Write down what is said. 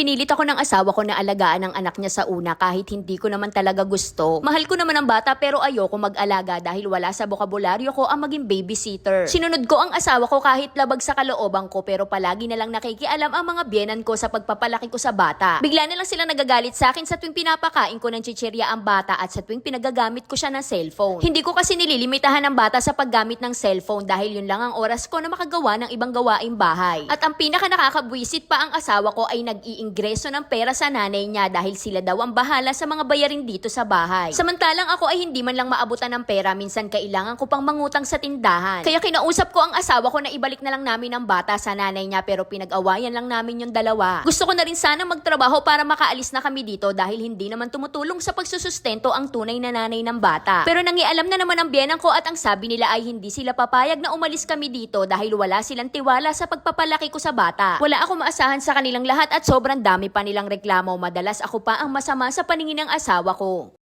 Pinilit ako ng asawa ko na alagaan ang anak niya sa una kahit hindi ko naman talaga gusto. Mahal ko naman ang bata pero ayoko mag-alaga dahil wala sa bokabularyo ko ang maging babysitter. Sinunod ko ang asawa ko kahit labag sa kalooban ko pero palagi na lang nakikialam ang mga biyenan ko sa pagpapalaki ko sa bata. Bigla na lang sila nagagalit sa akin sa tuwing pinapakain ko ng chichirya ang bata at sa tuwing pinagagamit ko siya ng cellphone. Hindi ko kasi nililimitahan ang bata sa paggamit ng cellphone dahil yun lang ang oras ko na makagawa ng ibang gawaing bahay. At ang pinaka nakakabwisit pa ang asawa ko ay nag-iingreso ng pera sa nanay niya dahil sila daw ang bahala sa mga bayarin dito sa bahay. Samantalang ako ay hindi man lang maabutan ng pera, minsan kailangan ko pang mangutang sa tindahan. Kaya kinausap ko ang asawa ko na ibalik na lang namin ang bata sa nanay niya pero pinag-awayan lang namin yung dalawa. Gusto ko na rin sana magtrabaho para makaalis na kami dito dahil hindi naman tumutulong sa pagsusustento ang tunay na nanay ng bata. Pero nangialam na naman ang biyenan ko at ang sabi nila ay hindi sila papayag na umalis kami dito dahil wala silang tiwala sa pagpapalaki ko sa bata. Wala ako maasahan sa kanilang lahat at sobrang dami pa nilang reklamo. Madalas ako pa ang masama sa paningin ng asawa ko.